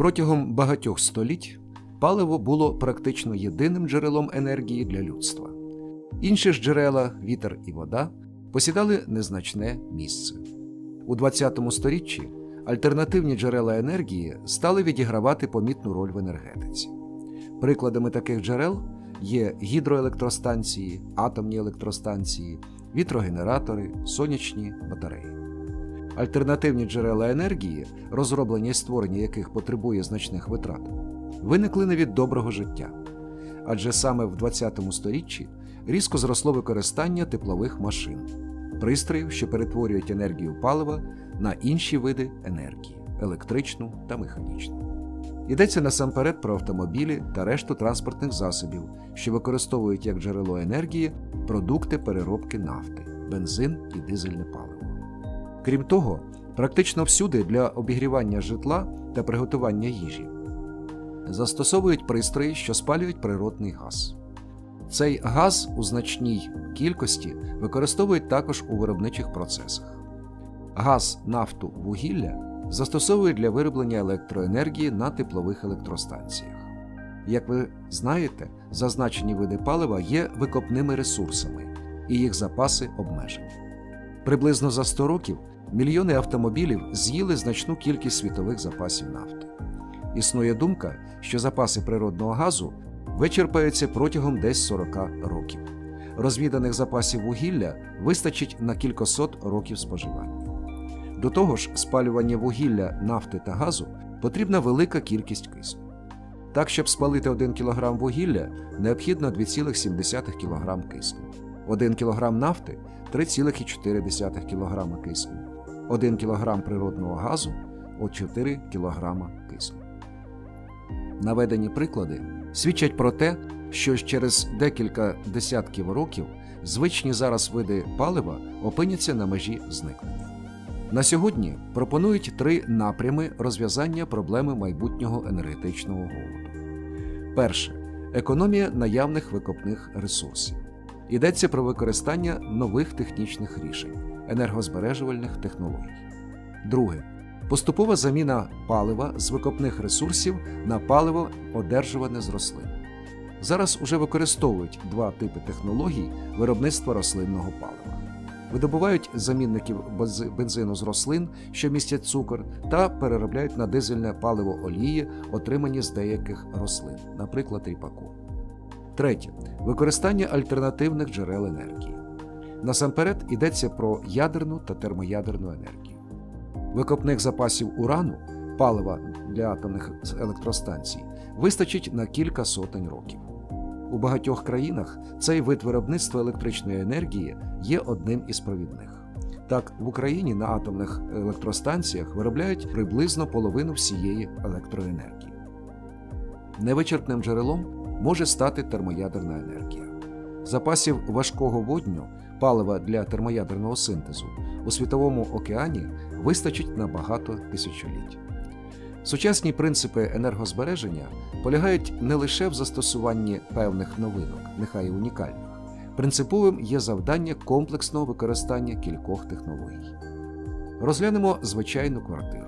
Протягом багатьох століть паливо було практично єдиним джерелом енергії для людства. Інші ж джерела, вітер і вода, посідали незначне місце. У ХХ сторіччі альтернативні джерела енергії стали відігравати помітну роль в енергетиці. Прикладами таких джерел є гідроелектростанції, атомні електростанції, вітрогенератори, сонячні батареї. Альтернативні джерела енергії, розроблення і створення яких потребує значних витрат, виникли не від доброго життя. Адже саме в ХХ сторіччі різко зросло використання теплових машин, пристроїв, що перетворюють енергію палива на інші види енергії електричну та механічну. Йдеться насамперед про автомобілі та решту транспортних засобів, що використовують як джерело енергії продукти переробки нафти, бензин і дизельне паливо. Крім того, практично всюди для обігрівання житла та приготування їжі застосовують пристрої, що спалюють природний газ. Цей газ у значній кількості використовують також у виробничих процесах. Газ, нафту, вугілля застосовують для вироблення електроенергії на теплових електростанціях. Як ви знаєте, зазначені види палива є викопними ресурсами, і їх запаси обмежені. Приблизно за 100 років мільйони автомобілів з'їли значну кількість світових запасів нафти. Існує думка, що запаси природного газу вичерпаються протягом десь 40 років. Розвіданих запасів вугілля вистачить на кількасот років споживання. До того ж, спалювання вугілля, нафти та газу потрібна велика кількість кисню. Так, щоб спалити 1 кг вугілля, необхідно 2,7 кг кисню, 1 кг нафти 3,4 кг кисню, 1 кг природного газу от 4 кг кисню. Наведені приклади свідчать про те, що через декілька десятків років звичні зараз види палива опиняться на межі зникнення. На сьогодні пропонують три напрями розв'язання проблеми майбутнього енергетичного голоду. Перше економія наявних викопних ресурсів. Йдеться про використання нових технічних рішень, енергозбережувальних технологій. Друге поступова заміна палива з викопних ресурсів на паливо, одержуване з рослин. Зараз уже використовують два типи технологій виробництва рослинного палива. Видобувають замінників бензину з рослин, що містять цукор, та переробляють на дизельне паливо олії, отримані з деяких рослин, наприклад, ріпаку. Третє використання альтернативних джерел енергії. Насамперед йдеться про ядерну та термоядерну енергію. Викопних запасів урану, палива для атомних електростанцій, вистачить на кілька сотень років. У багатьох країнах цей вид виробництва електричної енергії є одним із провідних. Так, в Україні на атомних електростанціях виробляють приблизно половину всієї електроенергії. Невичерпним джерелом може стати термоядерна енергія. Запасів важкого водню, палива для термоядерного синтезу у світовому океані вистачить на багато тисячоліть. Сучасні принципи енергозбереження полягають не лише в застосуванні певних новинок, нехай і унікальних. Принциповим є завдання комплексного використання кількох технологій. Розглянемо звичайну квартиру.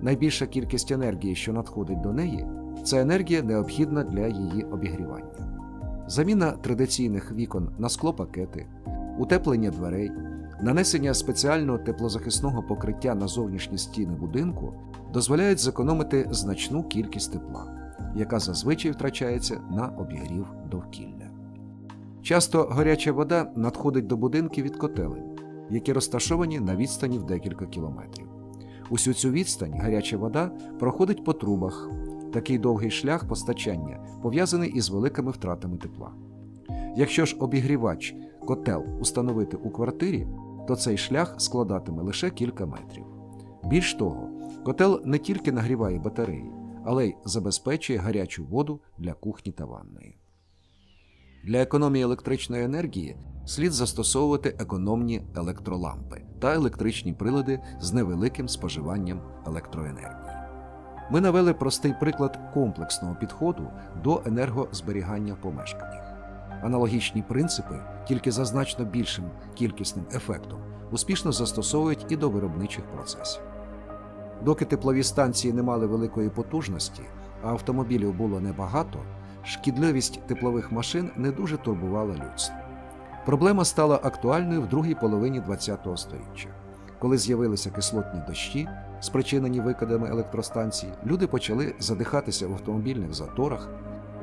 Найбільша кількість енергії, що надходить до неї, це енергія необхідна для її обігрівання. Заміна традиційних вікон на склопакети, утеплення дверей, нанесення спеціального теплозахисного покриття на зовнішні стіни будинку дозволяють зекономити значну кількість тепла, яка зазвичай втрачається на обігрів довкілля. Часто гаряча вода надходить до будинків від котелень, які розташовані на відстані в декілька кілометрів. Усю цю відстань гаряча вода проходить по трубах. Такий довгий шлях постачання пов'язаний із великими втратами тепла. Якщо ж обігрівач котел установити у квартирі, то цей шлях складатиме лише кілька метрів. Більш того, котел не тільки нагріває батареї, але й забезпечує гарячу воду для кухні та ванної. Для економії електричної енергії слід застосовувати економні електролампи та електричні прилади з невеликим споживанням електроенергії. Ми навели простий приклад комплексного підходу до енергозберігання в помешканнях. Аналогічні принципи, тільки за значно більшим кількісним ефектом, успішно застосовують і до виробничих процесів. Доки теплові станції не мали великої потужності, а автомобілів було небагато, шкідливість теплових машин не дуже турбувала людство. Проблема стала актуальною в другій половині ХХ століття. Коли з'явилися кислотні дощі, спричинені викидами електростанцій, люди почали задихатися в автомобільних заторах,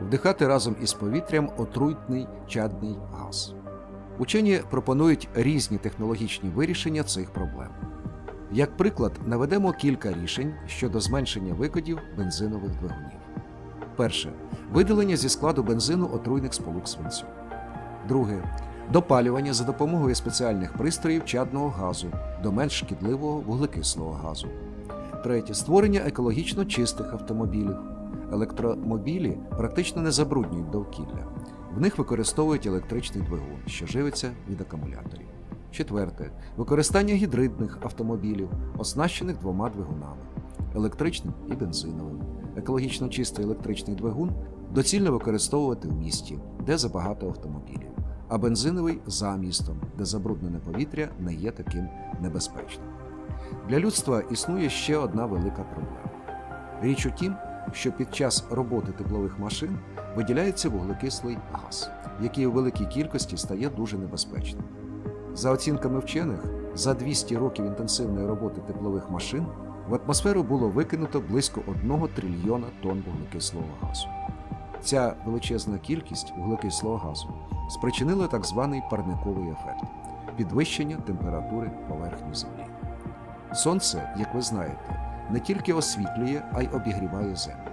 вдихати разом із повітрям отруйний чадний газ. Учені пропонують різні технологічні вирішення цих проблем. Як приклад, наведемо кілька рішень щодо зменшення викидів бензинових двигунів. Перше видалення зі складу бензину отруйних сполук свинцю. Друге допалювання за допомогою спеціальних пристроїв чадного газу до менш шкідливого вуглекислого газу. Третє створення екологічно чистих автомобілів. Електромобілі практично не забруднюють довкілля. В них використовують електричний двигун, що живиться від акумуляторів. Четверте використання гідридних автомобілів, оснащених двома двигунами електричним і бензиновим. Екологічно чистий електричний двигун доцільно використовувати в місті, де забагато автомобілів, а бензиновий за містом, де забруднене повітря не є таким небезпечним. Для людства існує ще одна велика проблема. Річ у тім, що під час роботи теплових машин виділяється вуглекислий газ, який у великій кількості стає дуже небезпечним. За оцінками вчених, за 200 років інтенсивної роботи теплових машин в атмосферу було викинуто близько 1 трильйона тонн вуглекислого газу. Ця величезна кількість вуглекислого газу спричинила так званий парниковий ефект підвищення температури поверхні Землі. Сонце, як ви знаєте, не тільки освітлює, а й обігріває землю.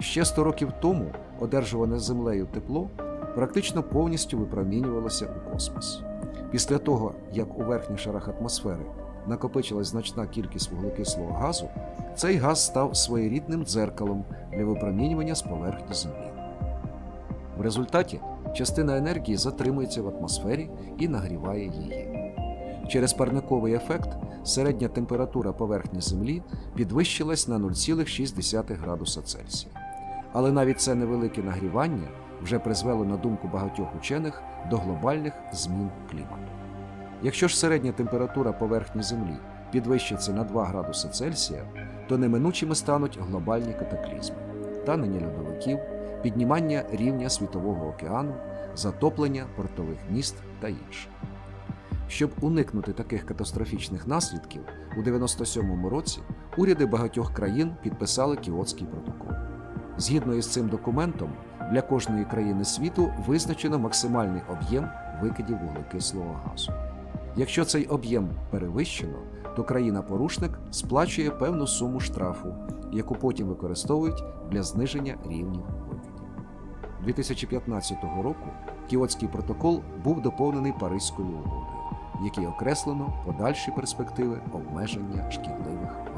Ще 100 років тому одержуване землею тепло практично повністю випромінювалося у космос. Після того, як у верхніх шарах атмосфери накопичилась значна кількість вуглекислого газу, цей газ став своєрідним дзеркалом для випромінювання з поверхні Землі. Результаті частина енергії затримується в атмосфері і нагріває її. Через парниковий ефект середня температура поверхні Землі підвищилась на 0,6 градуса Цельсія. Але навіть це невелике нагрівання вже призвело на думку багатьох учених до глобальних змін клімату. Якщо ж середня температура поверхні Землі підвищиться на 2 градуси Цельсія, то неминучими стануть глобальні катаклізми, танення льодовиків, піднімання рівня світового океану, затоплення портових міст та інше. Щоб уникнути таких катастрофічних наслідків, у 97-му році уряди багатьох країн підписали Кіотський протокол. Згідно із цим документом, для кожної країни світу визначено максимальний об'єм викидів вуглекислого газу. Якщо цей об'єм перевищено, то країна-порушник сплачує певну суму штрафу, яку потім використовують для зниження рівнів викидів. 2015 року Кіотський протокол був доповнений Паризькою угодою, в якій окреслено подальші перспективи обмеження шкідливих.